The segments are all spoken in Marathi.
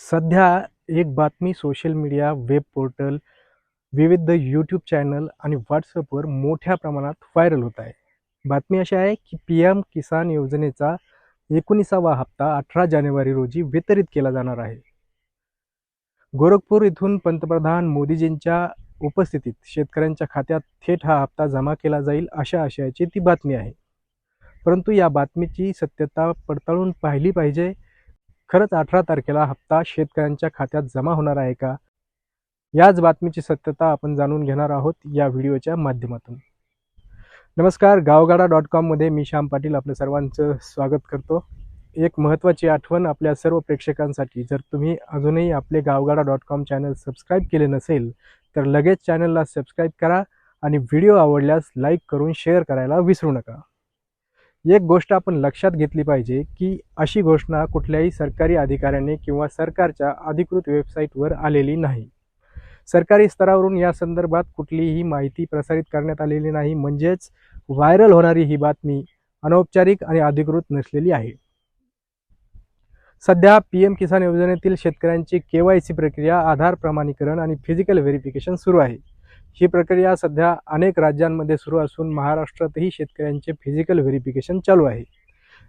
सध्या एक बातमी सोशल मीडिया, वेब पोर्टल, विविध यूट्यूब चॅनल आणि व्हॉट्सअपवर मोठ्या प्रमाणात व्हायरल होत आहे. बातमी अशी आहे की पी-एम किसान योजनेचा एकोणीसावा हप्ता अठरा जानेवारी रोजी वितरित केला जाणार आहे. गोरखपूर इथून पंतप्रधान मोदीजींच्या उपस्थितीत शेतकऱ्यांच्या खात्यात थेट हा हप्ता जमा केला जाईल अशा आशयाची ती बातमी आहे. परंतु या बातमीची सत्यता पडताळून पाहिली पाहिजे. खरंच अठरा तारखेला हप्ता शेतकऱ्यांच्या खात्यात जमा होणार आहे का? याच बातमीची सत्यता आपण जाणून घेणार आहोत या व्हिडिओच्या माध्यमातून. नमस्कार गावगाडा डॉट कॉममध्ये मी श्याम पाटील आपलं सर्वांचं स्वागत करतो. एक महत्त्वाची आठवण आपल्या सर्व प्रेक्षकांसाठी जर तुम्ही अजूनही आपले Gavgada dot com channel subscribe केले नसेल तर लगेच चॅनलला सबस्क्राईब करा आणि व्हिडिओ आवडल्यास लाईक करून शेअर करायला विसरू नका. एक गोष्ट आपण लक्षात घेतली पाहिजे की अशी घोषणा कुठल्याही सरकारी अधिकाऱ्याने किंवा सरकारच्या अधिकृत वेबसाईटवर आलेली नाही. सरकारी स्तरावरून या संदर्भात कुठलीही माहिती प्रसारित करण्यात आलेली नाही म्हणजेच व्हायरल होणारी ही बातमी अनौपचारिक आणि अधिकृत नसलेली आहे. सध्या पी एम किसान योजनेतील शेतकऱ्यांची के वाय सी प्रक्रिया, आधार प्रमाणीकरण आणि फिजिकल व्हेरिफिकेशन सुरू आहे. ही प्रक्रिया सध्या अनेक राज्यांमध्ये सुरू असून महाराष्ट्रातही शेतकऱ्यांचे फिजिकल व्हेरिफिकेशन चालू आहे.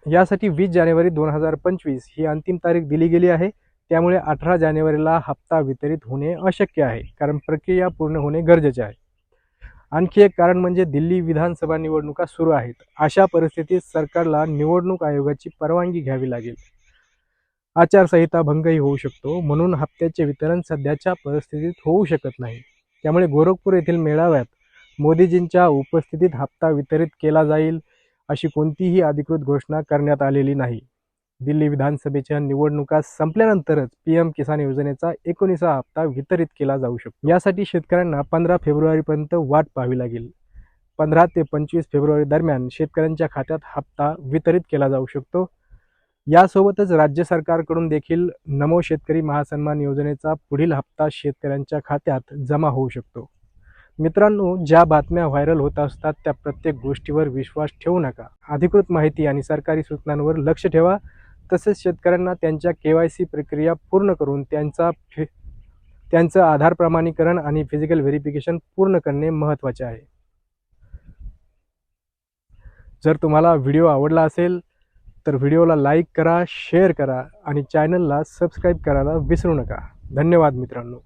यासाठी वीस जानेवारी दोन हजार पंचवीस ही अंतिम तारीख दिली गेली आहे. त्यामुळे अठरा जानेवारीला हप्ता वितरित होणे अशक्य आहे कारण प्रक्रिया पूर्ण होणे गरजेचे आहे. आणखी एक कारण म्हणजे दिल्ली विधानसभा निवडणुका सुरू आहेत. अशा परिस्थितीत सरकारला निवडणूक आयोगाची परवानगी घ्यावी लागेल. आचारसंहिता भंगही होऊ शकतो म्हणून हप्त्याचे वितरण सध्याच्या परिस्थितीत होऊ शकत नाही. त्यामुळे गोरखपूर येथील मेळाव्यात मोदीजींच्या उपस्थितीत हप्ता वितरित केला जाईल अशी कोणतीही अधिकृत घोषणा करण्यात आलेली नाही. दिल्ली विधानसभेच्या निवडणुका संपल्यानंतरच पी एम किसान योजनेचा एकोणीसा हप्ता वितरित केला जाऊ शकतो. यासाठी शेतकऱ्यांना पंधरा फेब्रुवारीपर्यंत वाट पाहावी लागेल. पंधरा ते पंचवीस फेब्रुवारी दरम्यान शेतकऱ्यांच्या खात्यात हप्ता वितरित केला जाऊ शकतो. यासोबतच राज्य सरकारकडून देखील नमो शेतकरी महासन्मान योजनेचा पुढील हप्ता शेतकऱ्यांच्या खात्यात जमा होऊ शकतो. मित्रांनो, ज्या बातम्या व्हायरल होत असतात त्या प्रत्येक गोष्टीवर विश्वास ठेवू नका. अधिकृत माहिती आणि सरकारी सूचनांवर लक्ष ठेवा. तसेच शेतकऱ्यांना त्यांच्या के वाय सी प्रक्रिया पूर्ण करून त्यांचा फि त्यांचं आधार प्रमाणीकरण आणि फिजिकल व्हेरिफिकेशन पूर्ण करणे महत्त्वाचे आहे. जर तुम्हाला व्हिडिओ आवडला असेल तर व्हिडिओला लाईक करा, शेअर करा आणि चॅनलला सबस्क्राईब करायला विसरू नका. धन्यवाद मित्रांनो.